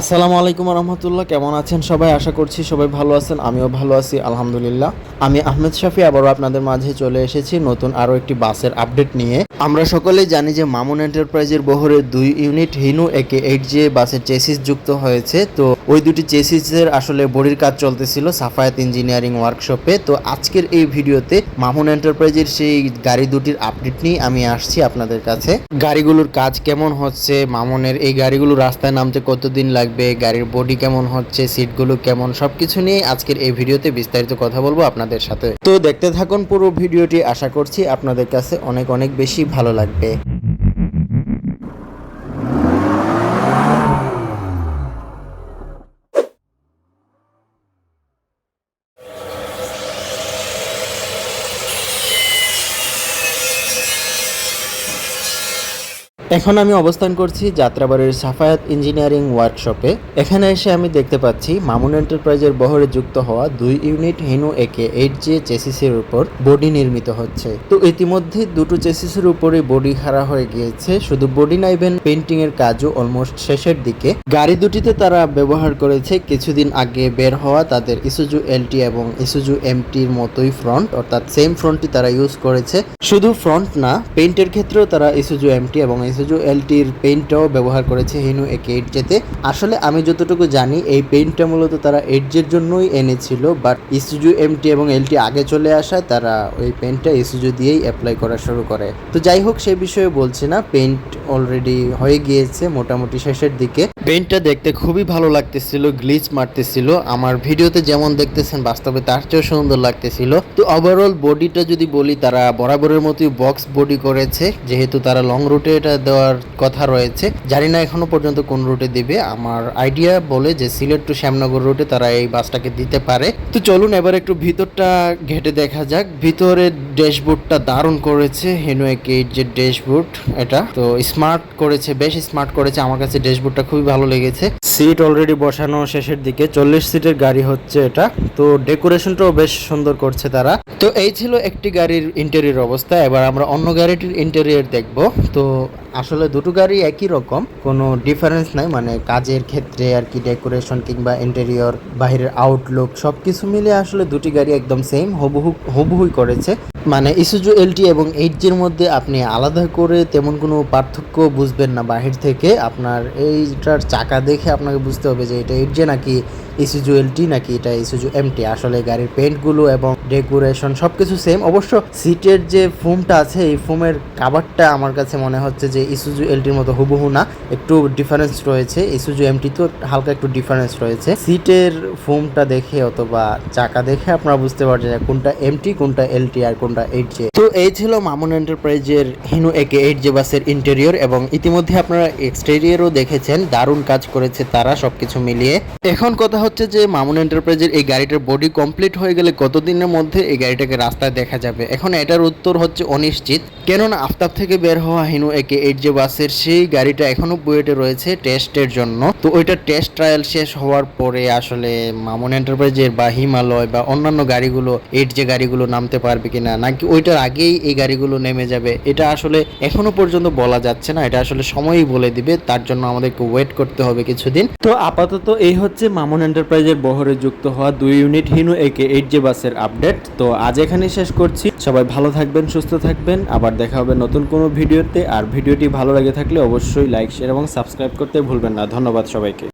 আসসালামু আলাইকুম রহমতুল্লাহ কেমন আছেন সবাই? আশা করছি সবাই ভালো আছেন, আমিও ভালো আছি, আলহামদুলিল্লাহ। আমি আহমেদ শাফি, আবারও আপনাদের মাঝে চলে এসেছি নতুন আরও একটি বাসের আপডেট নিয়ে। আমরা সকলেই জানি যে মামুন এন্টারপ্রাইজের বহরে দুই ইউনিট হিনু, একে এইট জে বাসের চেসিস যুক্ত হয়েছে। তো ওই দুটি চেসিসের আসলে বডির কাজ চলতেছিল, সাফায়াত ইঞ্জিনিয়ারিং ওয়ার্কশপে তো আজকের এই ভিডিওতে মামুন এন্টারপ্রাইজের সেই গাড়ি দুটির আপডেট নিয়ে আমি আসছি আপনাদের কাছে। গাড়িগুলোর কাজ কেমন হচ্ছে? মামুনের এই গাড়িগুলো রাস্তায় নামতে কতদিন লাগবে, গাড়ির বডি কেমন হচ্ছে সিটগুলো কেমন, সবকিছু নিয়ে আজকের এই ভিডিওতে বিস্তারিত কথা বলব আপনাদের সাথে। তো দেখতে থাকুন পুরো ভিডিওটি, আশা করছি আপনাদের কাছে অনেক অনেক বেশি ভালো লাগবে। এখন আমি অবস্থান করছি যাত্রাবাড়ির সাফায়াত ইঞ্জিনিয়ারিং ওয়ার্কশপে। এখানে এসে আমি দেখতে পাচ্ছি মামুন এন্টারপ্রাইজের বহরে যুক্ত হওয়া দুই ইউনিট হেনু একে এইট জে চেসিসের উপর বডি নির্মিত হচ্ছে। তো ইতিমধ্যে দুটো চেসিসের উপরে বডি খাড়া হয়ে গিয়েছে। শুধু বডি নাইবেন পেন্টিং এর কাজও অলমোস্ট শেষের দিকে। গাড়ি দুটিতে তারা ব্যবহার করেছে কিছুদিন আগে বের হওয়া তাদের ইসুজু এলটি এবং ইসুজু এমটির মতোই ফ্রন্ট অর্থাৎ সেম ফ্রন্টটি তারা ইউজ করেছে। শুধু ফ্রন্ট না পেইন্টের ক্ষেত্রেও তারা ইসুজু এমটি এবং ইসুজু এলটির পেইন্টটাও ব্যবহার করেছে হিনু একে এইট জেতে আসলে আমি যতটুকু জানি, এই পেইন্টটা মূলত তারা এইট জের জন্যই এনেছিল বাট ইসুজু এমটি এবং এলটি আগে চলে আসায় তারা ওই পেইন্টটা ইসুজু দিয়েই অ্যাপ্লাই করা শুরু করে। তো যাই হোক, সে বিষয়ে বলছি না পেইন্ট অলরেডি হয়ে গিয়েছে মোটামুটি শেষের দিকে। পেইন্টটা দেখতে খুবই ভালো লাগতেছিল গ্লিচ মারতেছিল, আমার ভিডিওতে যেমন দেখতেছেন, বাস্তবে তার চেয়েও সুন্দর লাগতেছিল। তো ওভারঅল বডিটা যদি বলি, তারা বরাবরের মতোই বক্স বডি করেছে, যেহেতু তারা লং রুটে এটা দেওয়ার কথা রয়েছে। জানি না এখনও পর্যন্ত কোন রুটে দিবে। আমার আইডিয়া বলে যে সিলেট টু শ্যামনগর রুটে তারা এই বাসটাকে দিতে পারে। তো চলুন এবার একটু ভিতরটা ঘেটে দেখা যাক। ভিতরে ড্যাশবোর্ডটা দারুণ করেছে হেনুয়েক এইট যে ড্যাশবোর্ড এটা। তো স্মার্ট করেছে, বেশ স্মার্ট করেছে। আমার কাছে ড্যাশবোর্ডটা খুবই ভালো লেগেছে। সিট অলরেডি বসানো শেষের দিকে। চল্লিশ সিটের গাড়ি হচ্ছে এটা। তো ডেকোরেশনটাও বেশ সুন্দর করছে তারা। তো এই ছিল একটি গাড়ির ইন্টেরিয়র অবস্থা। এবার আমরা অন্য গাড়িটির ইন্টেরিয়র দেখব। তো আসলে দুটো গাড়ি একই রকম, কোনো ডিফারেন্স নাই মানে কাজের ক্ষেত্রে আর কি ডেকোরেশন কিংবা ইন্টেরিয়র বাহিরের আউটলুক সব কিছু মিলে আসলে দুটি গাড়ি একদম সেম হুবহু হুবহুই করেছে। মানে ইসুজু এলটি এবং এইট জির মধ্যে আপনি আলাদা করে তেমন কোনো পার্থক্য বুঝবেন না বাহির থেকে। আপনার এইটার চাকা দেখে আপনাকে বুঝতে হবে যে এটা এইট জে নাকি ইসুজু এলটি নাকি এটা ইসুজু এমটি আসলে গাড়ির পেন্টগুলো এবং ডেকোরেশন সব কিছু সেম অবশ্য সিটের যে ফোমটা আছে, এই ফোমের কাভারটা আমার কাছে মনে হচ্ছে যে ইসুজু এলটির মতো হুবহু না। একটু ডিফারেন্স রয়েছে। ইসুজু এমটি তো হালকা একটু ডিফারেন্স রয়েছে। সিটের ফোমটা দেখে অথবা চাকা দেখে আপনারা বুঝতে পারছেন কোনটা এমটি কোনটা এলটি আর কোনটা এইট জে তো এই ছিল মামুন এন্টারপ্রাইজের হিনু একে এইট জে বাসের ইন্টেরিয়র এবং ইতিমধ্যে আপনারা এক্সটেরিয়রও দেখেছেন, দারুণ কাজ করেছে তারা সবকিছু মিলিয়ে। এখন কথা হচ্ছে যে মামুন এন্টারপ্রাইজের এই গাড়িটার বডি কমপ্লিট হয়ে গেলে কতদিনের মধ্যে এই গাড়িটাকে রাস্তায় দেখা যাবে? এখন এটার উত্তর হচ্ছে অনিশ্চিত। কেননা আফতাব থেকে বের হওয়া হিনু একে এইট জে বাসের সেই গাড়িটা এখনও বুয়েটে রয়েছে টেস্টের জন্য। তো ওইটা টেস্ট ট্রায়াল শেষ হওয়ার পরে আসলে মামুন এন্টারপ্রাইজের বা হিমালয় বা অন্যান্য গাড়িগুলো এইট যে গাড়িগুলো নামতে পারবে কিনা নাকি ওইটার আগেই এই গাড়িগুলো নেমে যাবে? এটা আসলে এখনও পর্যন্ত বলা যাচ্ছে না। এটা আসলে সময়ই বলে দিবে। তার জন্য আমাদেরকে ওয়েট করতে হবে কিছুদিন। তো আপাতত এই হচ্ছে মামুন এন্টারপ্রাইজের বহরে যুক্ত হওয়া দুই ইউনিট হিনু একে এইট জে বাসের আপডেট। তো আজ এখানে শেষ করছি। সবাই ভালো থাকবেন, সুস্থ থাকবেন। আবার দেখা হবে নতুন কোনো ভিডিওতে। আর ভিডিওটি ভালো লাগে থাকলে অবশ্যই লাইক শেয়ার এবং সাবস্ক্রাইব করতে ভুলবেন না। ধন্যবাদ সবাইকে।